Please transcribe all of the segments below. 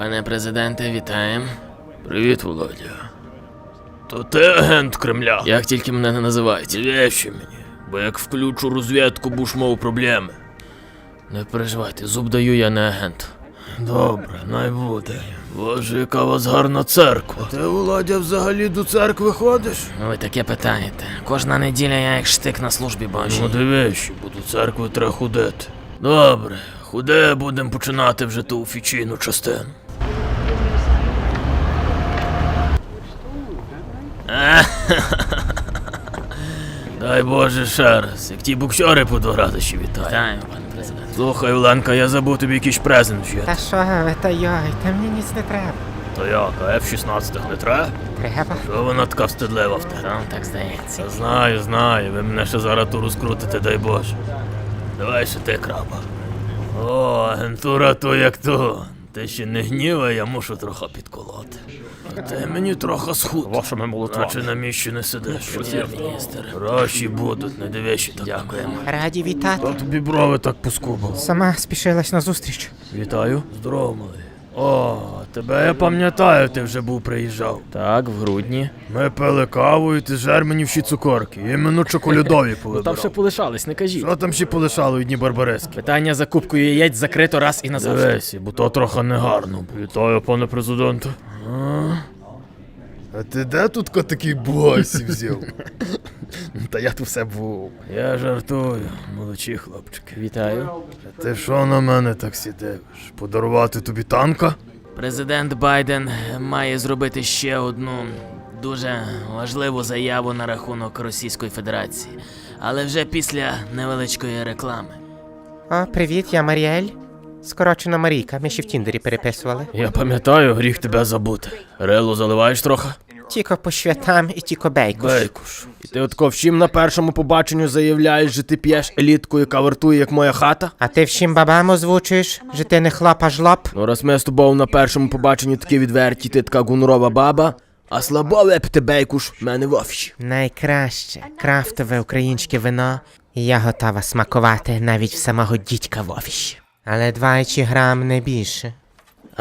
Пане президенте, вітаємо. Привіт, Володя. То ти агент Кремля. Як тільки мене не називають. Вещи мені, бо як включу розвідку, будеш мав проблеми. Не переживайте, зуб даю, я не агент. Добре, най буде. Боже, яка у вас гарна церква. Ти, Володя, взагалі до церкви ходиш? Ну ви таке питаєте. Кожна неділя я як штик на службі божій. Ну дивись, бо до церкви треба ходити. Добре, худе будемо починати вже ту офіційну частину. Дай Боже ще раз, як ті буксери по два рази ще вітаю. Вітаю, пане президент. Слухай, Оленка, я забув тобі якийсь презент Та що ви, та йой, та мені ніц не треба. То як, а F-16 не треба? Треба? Що вона така встидлива в тебе? Вам так здається. Та знаю, знаю, ви мене ще зараз ту розкрутите, дай Боже. Давай ще ти, краба. О, агентура то як то. Ти ще не гніва, я мушу трохи підколоти. А ти мені трохи схуд. Вашими молотвами. Наче на місці не сидиш. Прем'єр-міністр. Гроші будуть, не дивишся так. Дякуємо. Раді вітати. Та тобі брови так поскубали. Сама спішилась на зустріч. Вітаю. Здорово, малий. О, тебе я пам'ятаю, ти вже був приїжджав. Так, в грудні. Ми пили каву і ти жер мені всі цукорки. Іменно чоколядові Там повибирав. ще полишались, не кажіть. Що там ще полишало одні барбарески? Питання за кубкою яєць закрито раз і назавжди. Дивись, бо то трохи негарно. Вітаю, пане президенте. А ти де тут такий босі взяв? Та я тут все був. Я жартую, молодші хлопчики. Вітаю. А ти що на мене так сидиш? Подарувати тобі танка? Президент Байден має зробити ще одну дуже важливу заяву на рахунок Російської Федерації, але вже після невеличкої реклами. О, привіт, я Маріель. Скорочена Марійка, ми ще в Тіндері переписували. Я пам'ятаю, гріх тебе забути. Релу заливаєш трохи? Тіко по святам і тіко бейкуш. Бейкуш. І ти отко всім на першому побаченню заявляєш, що ти п'єш елітку, яка вартує, як моя хата? А ти всім бабам озвучуєш, що ти не хлоп, а жлоб? Ну раз ми з тобою на першому побаченні такі відверті, ти така гунрова баба, а слабо випити бейкуш мене в офісі. Найкраще крафтове українське вино, і я готова смакувати навіть в самого дідька в офісі. Але 20 грам не більше.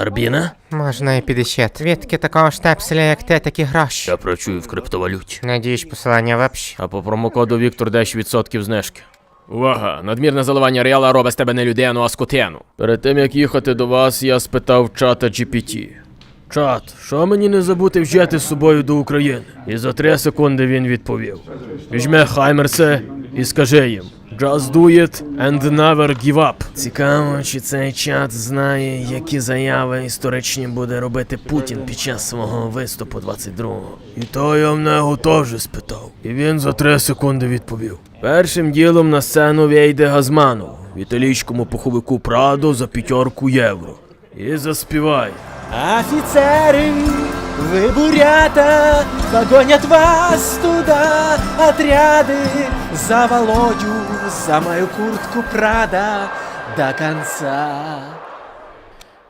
Арбіна? Можна і 50. Відки такого штепселя, як ти, такі гроші. Я працюю в криптовалюті. Надіюсь, посилання в описі. А по промокоду Віктор 10% знижки. Увага! Надмірне заливання реала робить з тебе не людину, а скотину. Перед тим як їхати до вас, я спитав чата GPT. Чат, що мені не забути взяти з собою до України? І за три секунди він відповів: Візьми Хаймерсе і скажи їм Just do it and never give up. Цікаво, чи цей чат знає, які заяви історичні буде робити Путін під час свого виступу 22-го. І то я в нього теж спитав. І він за три секунди відповів. Першим ділом на сцену вийде Газманов в італійському пуховику Прадо за п'ятерку євро. І заспіває. Офицеры, вы бурята, погонят вас туда отряды За Володю, за мою куртку Прада до конца.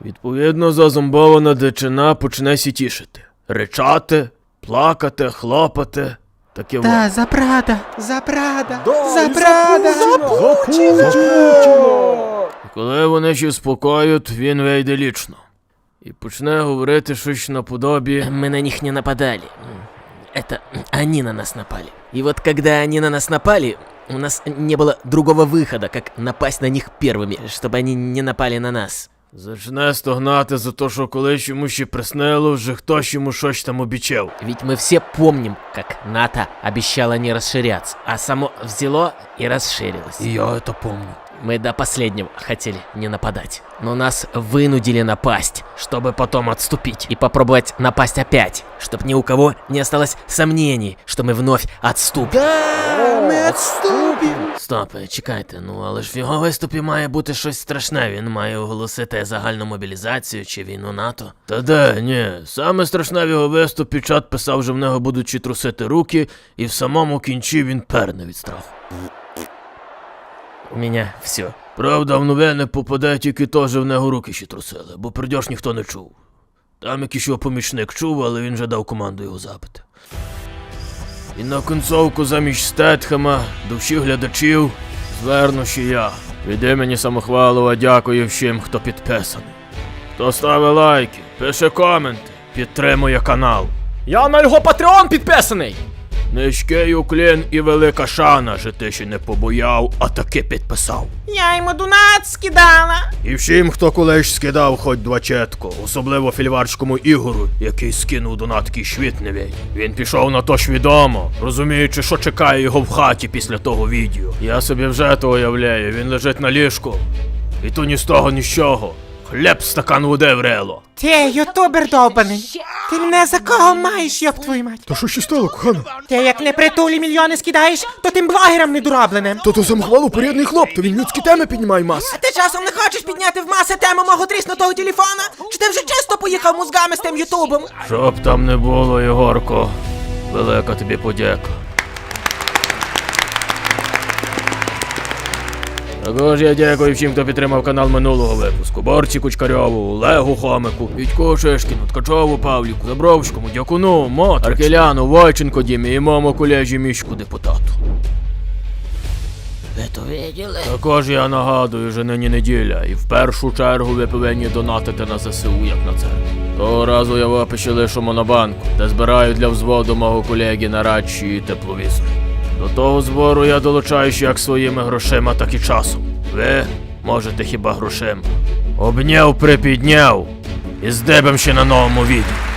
Відповідно, зазомбована дичина почне сітішити. Ричати, плакати, хлопати. Таке. Та, за Прада, за Прада, за Прада. І коли вони ще спокоють, він вийде лічно. І почне говорити щось наподобі. Мы на них не нападали. Это они на нас напали. И вот когда они на нас напали, у нас не было другого выхода, как напасть на них первыми, чтобы они не напали на нас. Зачне стогнати за те, що колись йому ще приснило, вже хтось йому щось там обіцяв. Ведь мы все помним, как НАТО обещало не расширяться, а само взяло и расширилось. Я це помню. Мы до последнего хотели не нападать, но нас вынудили напасть, чтобы потом отступить и попробовать напасть опять, чтобы ни у кого не осталось сомнений, что мы вновь отступим. Мы отступим. Стоп, чекайте, ну але ж в його виступі має бути щось страшне. Він має оголосити загальну мобілізацію чи війну НАТО. Та де, ні, саме страшне в його виступі чат писав, що в нього будуть чи трусити руки, і в самому кінці він перне від страху. У мене все. Правда, в новини попаде тільки теж в нього руки ще трусили, бо придьош ніхто не чув. Там якийсь його помічник чув, але він вже дав команду його забити. І на концовку замість Стетхема до всіх глядачів зверну ще я. Від імені самохвалова дякую всім, хто підписаний. Хто ставить лайки, пише коменти, підтримує канал. Я на його патреон підписаний! Низький уклін і велика шана, що ти ще не побояв, а таки підписав. Я йому донат скидала. І всім, хто колись скидав хоч двачетку, особливо фільварському Ігору, який скинув донатки швітневій. Він пішов на то ж відомо, розуміючи, що чекає його в хаті після того відео. Я собі вже то уявляю, він лежить на ліжку. І то ні з того, ні з чого. Хліб стакан води врело. Ти ютубер довбаний. Ти мене за кого маєш, йоб твою мать? Та що ще стало, кохана? Ти як не притулі мільйони скидаєш, то тим блогерам недоробленим. То то самохвалу порядний хлоп, то він людські теми піднімає мас. А ти часом не хочеш підняти в маси тему мого тріснутого телефона? Чи ти вже чисто поїхав мозгами з тим ютубом? Щоб там не було, Єгорко. Велика тобі подяка. Також я дякую всім, хто підтримав канал минулого випуску. Борці Кучкарьову, Олегу Хомику, Вітько Шишкіну, Ткачову Павліку, Забровському, Дякуну, Мот, Аркеляну, Войченко Дімі і моєму колежі Мішку депутату. Ви то виділи? Також я нагадую, що нині неділя, і в першу чергу ви повинні донатити на ЗСУ, як на це. Того разу я в описі лишу монобанку, де збираю для взводу мого колеги на радші і тепловізор. До того збору я долучаюсь як своїми грошима, так і часом. Ви можете хіба грошима. Обняв, припідняв і здебем ще на новому відео.